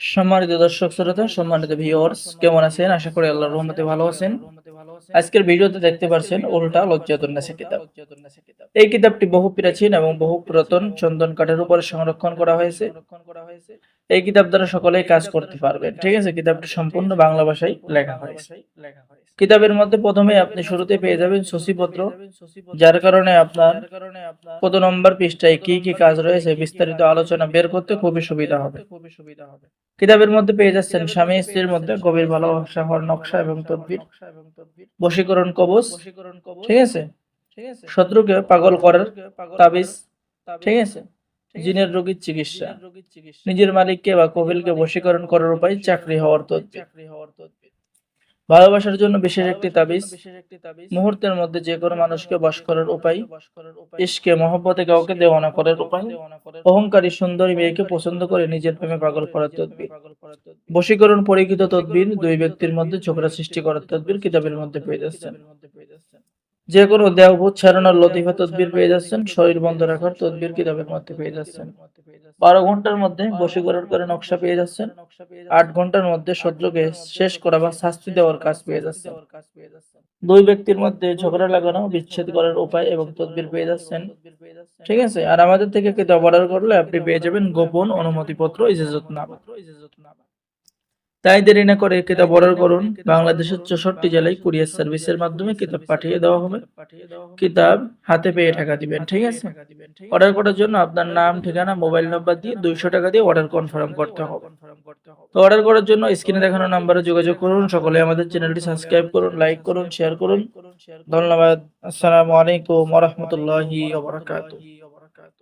সম্মানিত দর্শক শ্রোতা, সম্মানিত ভিউয়ার্স কেমন আছেন? আশা করি আল্লাহর রহমতে ভালো আছেন। আজকের ভিডিওতে দেখতে পাচ্ছেন উল্টা লজ্জাতুন্নাসা কিতাব। এই কিতাবটি বহু প্রাচীন এবং বহু পুরাতন চন্দন কাঠের উপরে সংরক্ষণ করা হয়েছে। এই কিতাব দ্বারা সকলেই কাজ করতে পারবেন। ঠিক আছে, কিতাবটি সম্পূর্ণ বাংলা ভাষায় লেখা হয়েছে। কিতাবের মধ্যে প্রথমে আপনি শুরুতে পেয়ে যাবেন সূচিপত্র, যার কারণে আপনার কত নম্বর পৃষ্ঠায় কি কি কাজ রয়েছে বিস্তারিত আলোচনা বের করতে খুবই সুবিধা হবে খুবই সুবিধা হবে। কিতাবের মধ্যে পেয়ে যাচ্ছেন স্বামী স্ত্রীর মধ্যে গভীর ভালোবাসা হওয়ার নকশা এবং তদ্বির। বশীকরণ কবচ। ঠিক আছে? শত্রুকে পাগল করার তাবিজ। ঠিক আছে? জিনের রোগীর চিকিৎসা। নিজের মালিককে বা কবিলকে বশীকরণ করার উপায় চাকরি হওয়ার তদ্বির। ভালোবাসার জন্য বিশেষ একটি তাবিজ। মুহূর্তের মধ্যে যে কোনো মানুষকে বশ করার উপায়। ইশকে, মহব্বতে কাউকে দেওয়ানা করার উপায়। অহংকারী সুন্দরী মেয়েকে পছন্দ করে নিজের প্রেমে পাগল করার তদবির। বশীকরণ পরীক্ষিত তদবির দুই ব্যক্তির মধ্যে ঝগড়া সৃষ্টি করার তদবির কিতাবের মধ্যে পেয়ে যাচ্ছেন। যে কোনো দেহভূত ছাড়ানোর লতিফা তদবির পেয়ে যাচ্ছেন। শরীর বন্ধ রাখার তদবির কিতাবের মধ্যে পেয়ে যাচ্ছেন। বারো ঘণ্টার মধ্যে বশীকরণ করে নকশা পেয়ে যাচ্ছেন। আট ঘণ্টার মধ্যে শত্রুকে শেষ করা বা শাস্তি দেওয়ার কাজ পেয়ে যাচ্ছেন। দুই ব্যক্তির মধ্যে ঝগড়া লাগানো, বিচ্ছেদ করার উপায় এবং তদবির পেয়ে যাচ্ছেন। ঠিক আছে, আর আমাদের থেকে কিতাব অর্ডার করলে আপনি পেয়ে যাবেন গোপন অনুমতিপত্র ইজাজত নামা। তাই দেরি না করে কিতাব অর্ডার করুন। বাংলাদেশের চৌষট্টি জেলায় কুরিয়ার সার্ভিসের মাধ্যমে কিতাব পাঠিয়ে দেওয়া হবে। কিতাব হাতে পেয়ে টাকা দিবেন ঠিক আছে? অর্ডার করার জন্য আপনার নাম ঠিকানা মোবাইল নাম্বার দিয়ে দুইশো টাকা দিয়ে অর্ডার কনফার্ম করতে হবে। তো অর্ডার করার জন্য স্ক্রিনে দেখানো নাম্বারে যোগাযোগ করুন। সকলে আমাদের চ্যানেলটি সাবস্ক্রাইব করুন লাইক করুন শেয়ার করুন ধন্যবাদ। আসসালামু আলাইকুম ওয়া রাহমাতুল্লাহি ওয়া বারাকাতুহু।